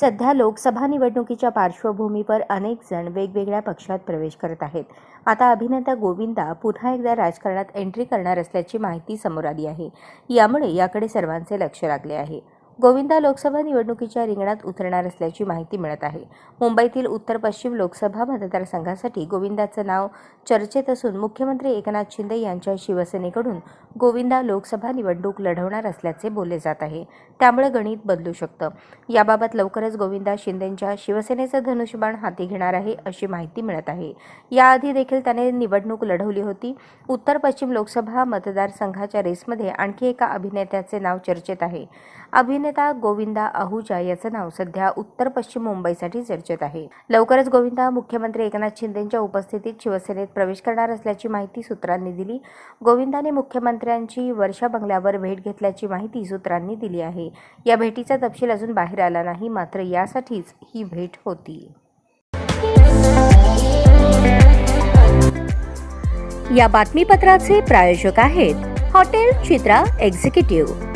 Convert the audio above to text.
सध्या लोकसभा निवडणुकीच्या पार्श्वभूमीवर अनेक जण वेगवेगळ्या पक्षात प्रवेश करत आहेत. आता अभिनेता गोविंदा पुन्हा एकदा राजकारणात एंट्री करणार असल्याची माहिती समोर आली आहे. यामुळे याकडे सर्वांचे लक्ष लागले आहे. गोविंदा लोकसभा निवडणुकीच्या रिंगणात उतरणार असल्याची माहिती मिळत आहे. मुंबईतील उत्तर पश्चिम लोकसभा मतदारसंघासाठी गोविंदाचं नाव चर्चेत असून मुख्यमंत्री एकनाथ शिंदे यांच्या शिवसेनेकडून गोविंदा लोकसभा निवडणूक लढवणार असल्याचे बोलले जात आहे. त्यामुळे गणित बदलू शकतं. याबाबत लवकरच गोविंदा शिंदेंच्या शिवसेनेचं धनुष्यबाण हाती घेणार आहे अशी माहिती मिळत आहे. याआधी देखील त्याने निवडणूक लढवली होती. उत्तर पश्चिम लोकसभा मतदारसंघाच्या रेसमध्ये आणखी एका अभिनेत्याचे नाव चर्चेत आहे. अभिनेता गोविंदा आहुजा याचं नाव सध्या उत्तर पश्चिम मुंबईसाठी चर्चेत आहे. लवकरच गोविंदा मुख्यमंत्री एकनाथ शिंदेंच्या उपस्थितीत शिवसेनेत प्रवेश करणार असल्याची माहिती सूत्रांनी दिली. गोविंदाने मुख्यमंत्र्यांची वर्षा बंगल्यावर भेट घेतल्याची माहिती सूत्रांनी दिली आहे. या भेटीचा तपशील अजून बाहेर आला नाही मात्र यासाठीच ही भेट होती. या बातमीपत्राचे प्रायोजक आहेत हॉटेल चित्रा एक्झिक्युटिव्ह.